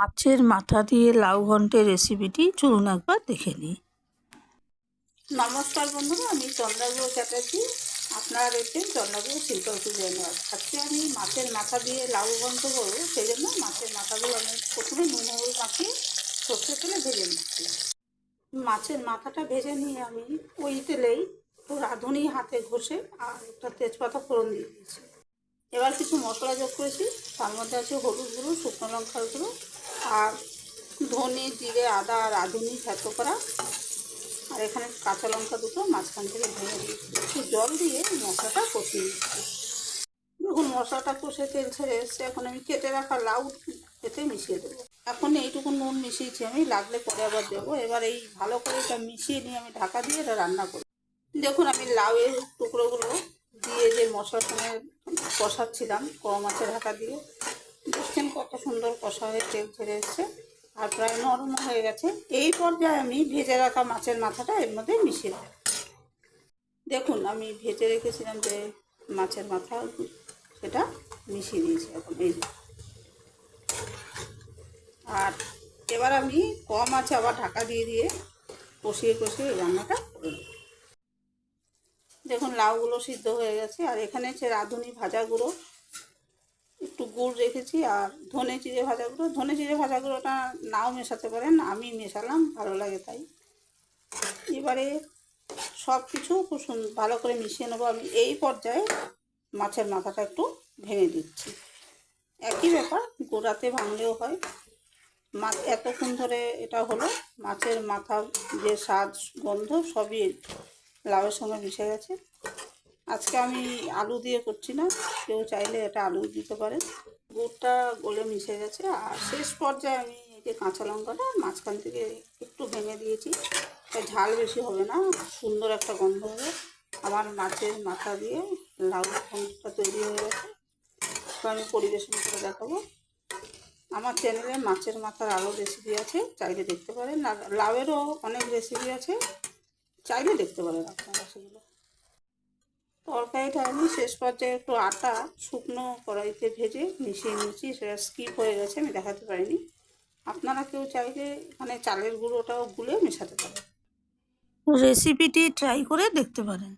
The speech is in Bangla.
মাছের মাথা দিয়ে লাউ ঘন্টের রেসিপিটি চলুন একবার দেখে নিই। নমস্কার বন্ধুরা, আমি চন্দ্রাগুলো চ্যাটার্জি। আপনারা দেখছেন চন্দ্রাগুলো শিল্পী জেনার আজকে আমি মাছের মাথা দিয়ে লাউ ঘন্ট করব সেই জন্য মাছের মাথাগুলো আমি প্রথমে নুন, হলুদ মাখিয়ে সর্ষে তেলে ভেজে নিচ্ছি। মাছের মাথাটা ভেজে নিয়ে আমি ওই তেলেই রাঁধুনি হাতে ঘষে আর একটা তেজপাতা ফোড়ন দিয়ে দিয়েছি এবার কিছু মশলা যোগ করেছি। তার মধ্যে আছে হলুদ গুঁড়ো, শুকনো লঙ্কার গুঁড়ো আর ধনে, জিরে, আদা আর আধুনি থেতো করা। আর এখানে কাঁচা লঙ্কা দুটো মাঝখান থেকে ভেঙে দিয়েছি। একটু জল দিয়ে মশলাটা কষিয়ে দিচ্ছি দেখুন, মশলাটা কষে তেল ছেড়ে এসছে। এখন আমি কেটে রাখা লাউ এতে মিশিয়ে দেবো। এখন এইটুকু নুন মিশিয়েছি আমি, লাগলে পরে আবার দেবো। এবার এই ভালো করে এটা মিশিয়ে নিয়ে আমি ঢাকা দিয়ে এটা রান্না করি দেখুন, আমি লাউয়ের টুকরোগুলো দিয়ে যে মশলার সঙ্গে কষাচ্ছিলাম কম মাছের ঢাকা দিয়ে। দেখছেন কত সুন্দর কষা হয়ে তেল ছেড়ে এসছে। আর প্রায় নরম হয়ে গেছে। এই পর্যায়ে আমি ভেজে রাখা মাছের মাথাটা এর মধ্যে মিশিয়ে দেব। দেখুন, আমি ভেজে রেখেছিলাম যে মাছের মাথা, সেটা মিশিয়ে দিয়েছি এখন, এই আর এবার আমি কম আছে আবার ঢাকা দিয়ে দিয়ে কষিয়ে কষিয়ে রান্নাটা করে দেখুন, লাউগুলো সিদ্ধ হয়ে গেছে। আর এখানে হচ্ছে রাঁধুনি ভাজা গুঁড়ো। একটু গুড় রেখেছি আর ধনে চিড়ে ভাজা গুঁড়ো। ধনে চিড়ে ভাজা গুঁড়োটা নাও মেশাতে পারেন, আমি মেশালাম, ভালো লাগে তাই। এবারে সব কিছু খুব সুন্দর ভালো করে মিশিয়ে নেব। আমি এই পর্যায়ে মাছের মাথাটা একটু ভেঙে দিচ্ছি। একই ব্যাপার, গোড়াতে ভাঙলেও হয়। মাছ এতক্ষণ ধরে এটা হলো মাছের মাথা যে স্বাদ, গন্ধ, সবই লাউয়ের সঙ্গে মিশে গেছে। আজকে আমি আলু দিয়ে করছি না। কেউ চাইলে এটা আলু দিতে পারেন। গুড়টা গলে মিশে গেছে। আর শেষ পর্যায়ে আমি এই যে কাঁচা লঙ্কাটা মাঝখান থেকে একটু ভেঙে দিয়েছি। ঝাল বেশি হবে না, সুন্দর একটা গন্ধ হবে। আমার মাছের মাথা দিয়ে লাউ ঘন্টটা তৈরি হয়ে গেছে। তো আমি পরিবেশন করে দেখাবো। আমার চ্যানেলে মাছের মাথার আরও রেসিপি আছে, চাইলে দেখতে পারেন। লাউয়েরও অনেক রেসিপি আছে। চাইলে দেখতে পারেন আপনারা সেগুলো। তরকারিটা আমি শেষ পর্যায়ে একটু আটা শুকনো কড়াইতে ভেজে মিশিয়ে নিয়েছি, সেটা স্কিপ হয়ে গেছে, আমি দেখাতে পারিনি। আপনারা কেউ চাইলে মানে চালের গুঁড়োটাও গুলে মেশাতে পারেন। রেসিপিটি ট্রাই করে দেখতে পারেন।